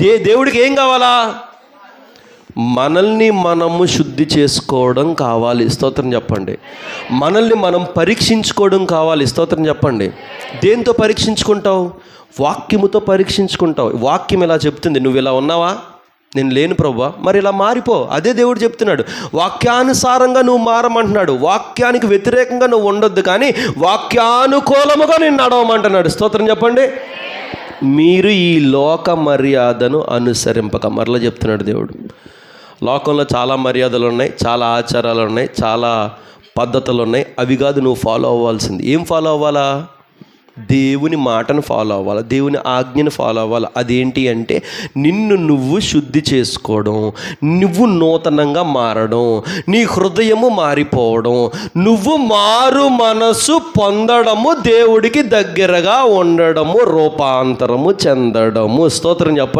They దేవుడికి ఏం కావాలా? మనల్ని మనము శుద్ధి చేసుకోవడం కావాలి. స్తోత్రం చెప్పండి. మనల్ని మనం పరీక్షించుకోవడం కావాలి. స్తోత్రం చెప్పండి. దేంతో పరీక్షించుకుంటావు? వాక్యముతో పరీక్షించుకుంటావు. వాక్యం ఇలా చెప్తుంది నువ్వు ఇలా ఉన్నావా? నేను లేను ప్రభా మరి ఇలా మారిపో. అదే దేవుడు చెప్తున్నాడు. వాక్యానుసారంగా నువ్వు మారమంటున్నాడు. వాక్యానికి వ్యతిరేకంగా నువ్వు ఉండొద్దు కానీ వాక్యానుకూలముగా నేను నడవమంటున్నాడు. స్తోత్రం చెప్పండి. మీరు ఈ లోక మర్యాదను అనుసరింపక. మరలా చెప్తున్నాడు దేవుడు. లోకంలో చాలా మర్యాదలు ఉన్నాయి చాలా ఆచారాలు ఉన్నాయి చాలా పద్ధతులు ఉన్నాయి. అవి కాదు నువ్వు ఫాలో అవ్వాల్సింది. ఏం ఫాలో అవ్వాలా? దేవుని మాటను ఫాలో అవ్వాలి? దేవుని ఆజ్ఞను ఫాలో అవ్వాలి? అదేంటి అంటే నిన్ను నువ్వు శుద్ధి చేసుకోవడం నువ్వు నూతనంగా మారడం నీ హృదయము మారిపోవడం నువ్వు మారు మనసు పొందడము దేవుడికి దగ్గరగా ఉండడము రూపాంతరము చెందడము. స్తోత్రం చెప్ప